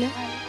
Hola.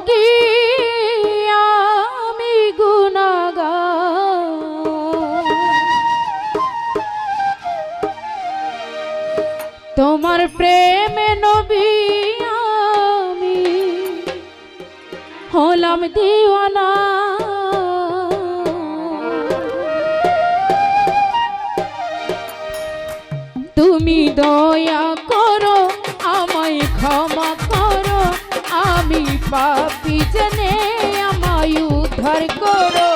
ডাকি আমি তোমার প্রেমে নবী আমি হলাম দিওয়ানা। তুমি দয়া পাপি জনে আমায় উদ্ধার করো।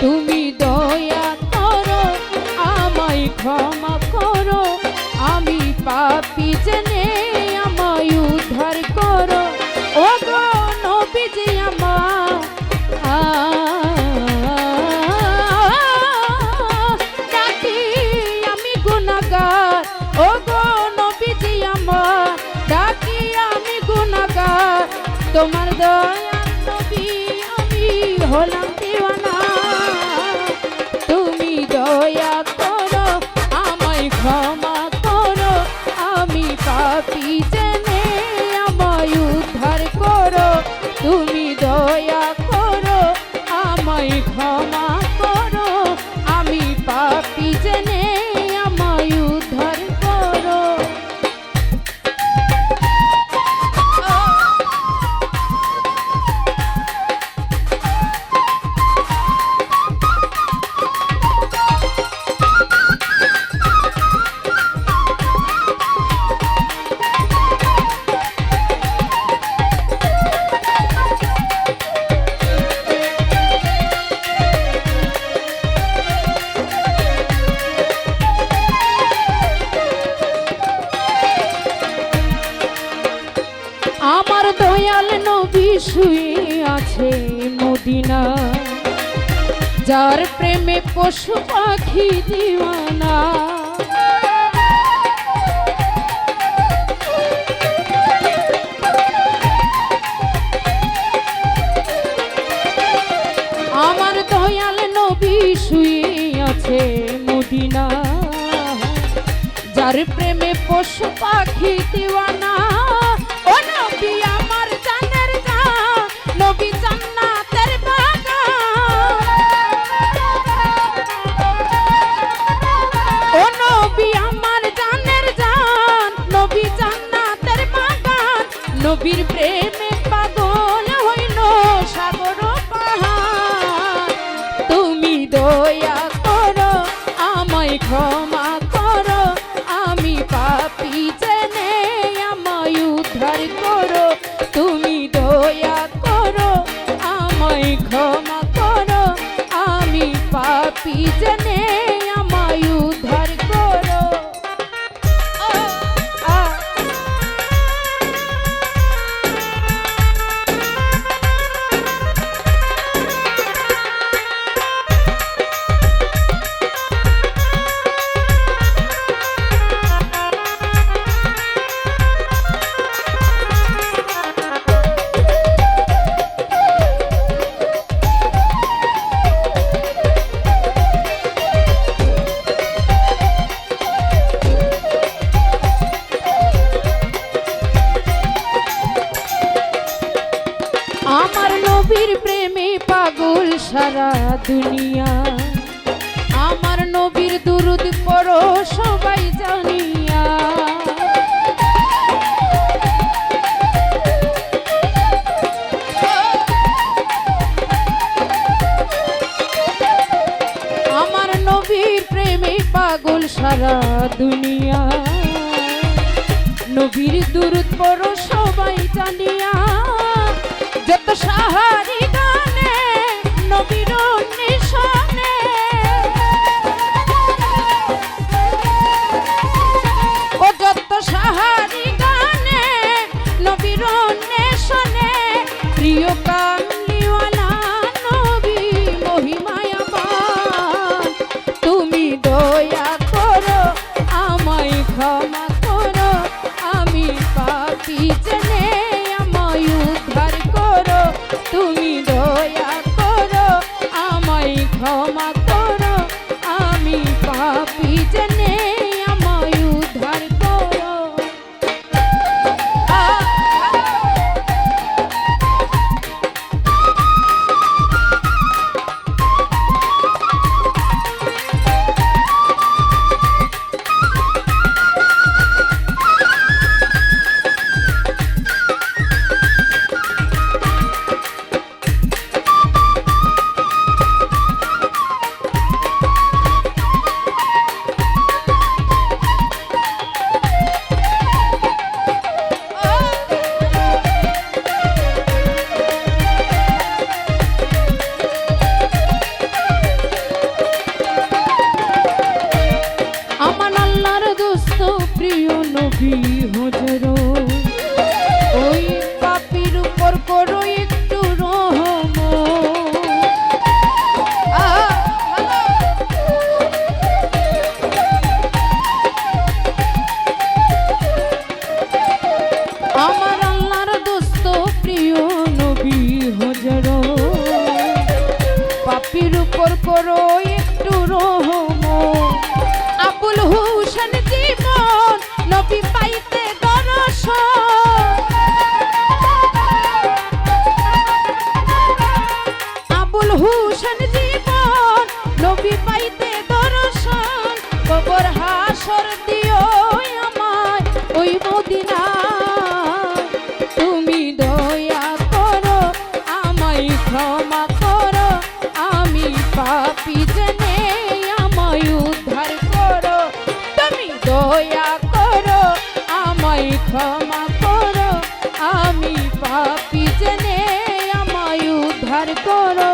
তুমি দয়া করো আমায় ক্ষমা তোমার দয়া নবী আমি হলাম দিওয়ানা। যার প্রেমে পশু পাখি দিওয়ানা। আমার দয়াল নবী শুয়ে আছে মদিনা। যার প্রেমে পশু পাখি দিওয়ানা নবীর প্রেমে পাগল হইল সাগর পাহাড়। তুমি দয়া করো, আমায় ক্ষমা করো, আমি পাপি জেনে আমায় উদ্ধার করো। তুমি দয়া করো, আমায় ক্ষমা করো, আমি পাপি জেনে দুনিয়া। আমার নবীর দুরুদ পড়ো, সবাই জানিয়া। আমার নবীর প্রেমে পাগল সারা দুনিয়া। নবীর দুরুদ পড়ো, সবাই জানিয়া। যত সাহারি গানে নবীর Roger. পাপি জেনে আমায় উদ্ধার করো।